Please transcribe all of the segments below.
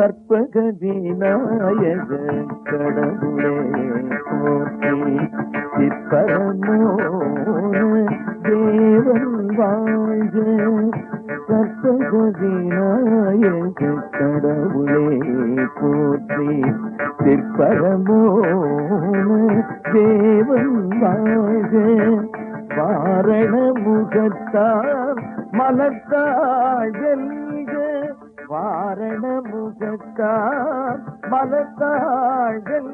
கற்பக விநாயக கடவுளே போற்றி சிற்பரமோன தேவன் வாழ்க கற்பக விநாயக கடவுளே போற்றி சிற்பரமோன தேவன் வாழ்க வாரண முகத்தார் மலத்தாள் வாரண முகத்தார் மலத்தாழ்கள்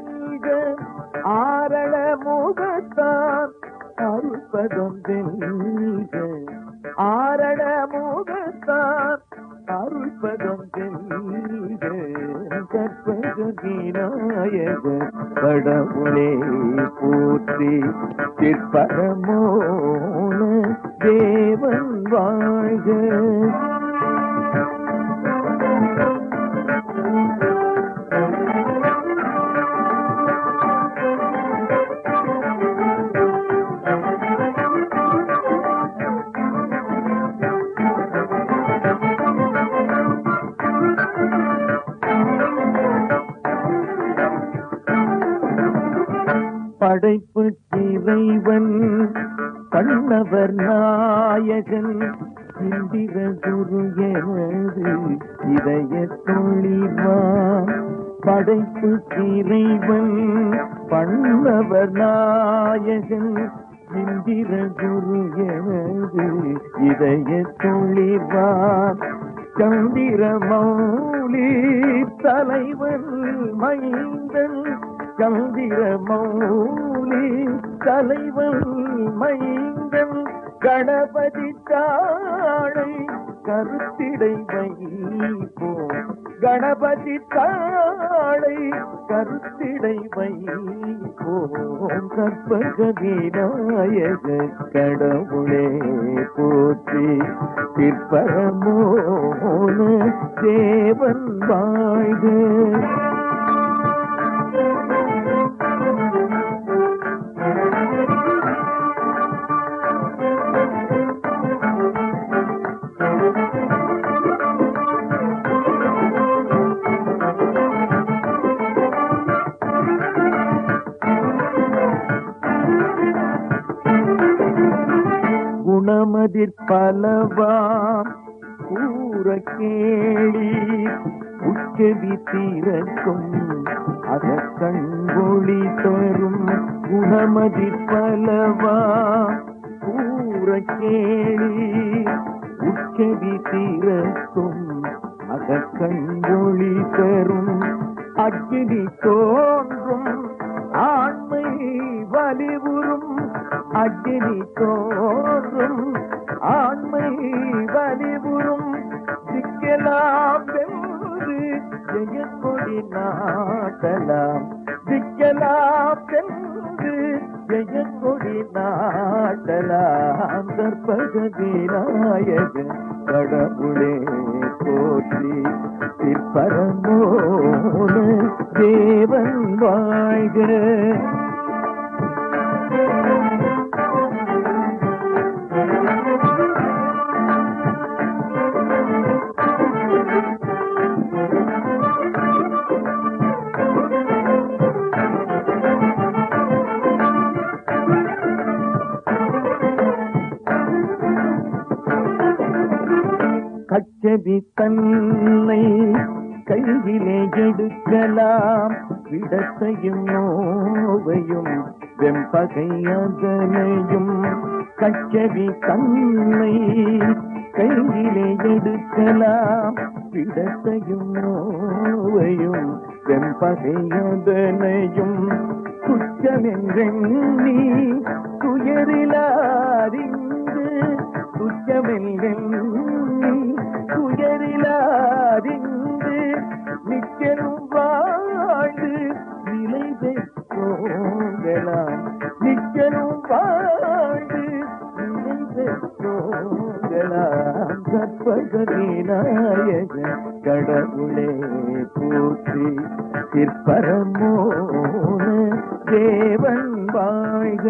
ஆரண முகத்தார் அருள்பதம் ஆரண முகத்தார் அருள்பதம் வெல்க கடவுளே போற்றி சிற்பரமோன தேவன் வாழ்க. படைப்பு இறைவன் கண்ணவர் நாயகன் இந்திர குரு எனது இதய தொழிவா படைப்பு இறைவன் பண்ணவர் நாயகன் இந்திர குரு எனது இதய தொழிவா சந்திர மௌலி தலைவன் மைந்தன் சந்திர மௌலி தலைவன் மைந்தன் கணபதி தாழை கருத்திடை வைப்போம். கணபதி தாழை கருத்திடை வைப்போம். கற்பக விநாயக கடவுளே போற்றி. சிற்பரமோன தேவன் வாழ்க. குணமதிர் பலவாம் கூற கேளி உச்சவி தீரக்கும் அத தரும் குணமதிர் பலவா கூற கேளி உச்சவி தீரக்கும் அத தரும் அக்கினி தோன்றும். ஆண்மை வலிவுறும் அக்கினி தோன்றும் நாட்டலாம் சிக்கலாம் வென்று ஜெயக்கொடி நாட்டலாம். கற்பக விநாயக கடவுளே போற்றி சிற்பரமோன தேவன் வாழ்கிற செவி தன்னை கையிலே எடுக்கலாம். விடத்தையும் நோவையும் வெம்பகையதனையும் அதனையும் தன்னை கையிலே எடுக்கலாம். விடத்தையும் நோவையும் வெம்பகையதனையும் குற்றமென்றெண்ணி துயரிலாரிந்து துச்சமென்றெண்ணி கற்பகவிநாயக கடவுளே போற்றி திருப்பரமோ தேவன் வாழ்க.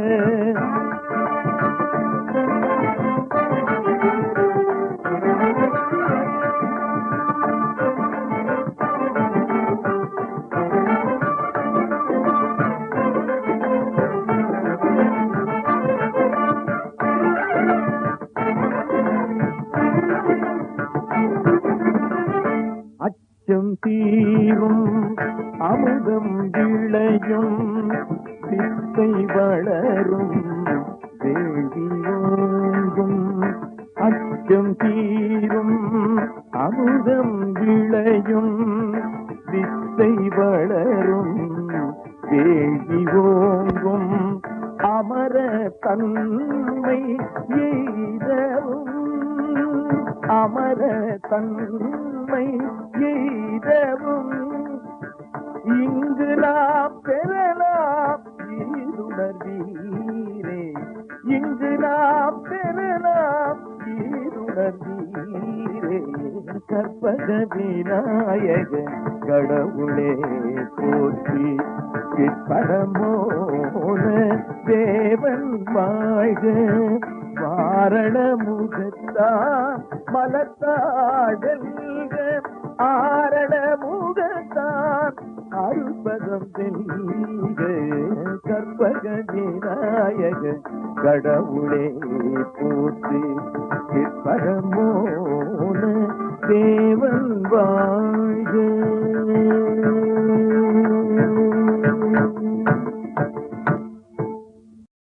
தீரும். அமுதம் விளையும். சித்தை வளரும். வேண்டி அச்சம் தீரும். அமுதம் விளையும். சித்தை வளரும். வேண்டி ஓங்கும். அமர தன்மை எய்தவும். அமர தன்மை எய்த எய்தவும் இங்கு நாம் பெறலாம். ஈருணர்வீரே இங்கு நாம் பெறலாம். ஈருணர்வீரே கற்பக விநாயக கடவுளே போற்றி. பரமோன தேவன் வாழ்க வாரண முகத்தான் மலத்தாடல்க ஆ அருள்பதம் தெல்க கற்பக விநாயக கடவுளே போற்றி. பரமோன தேவன் வா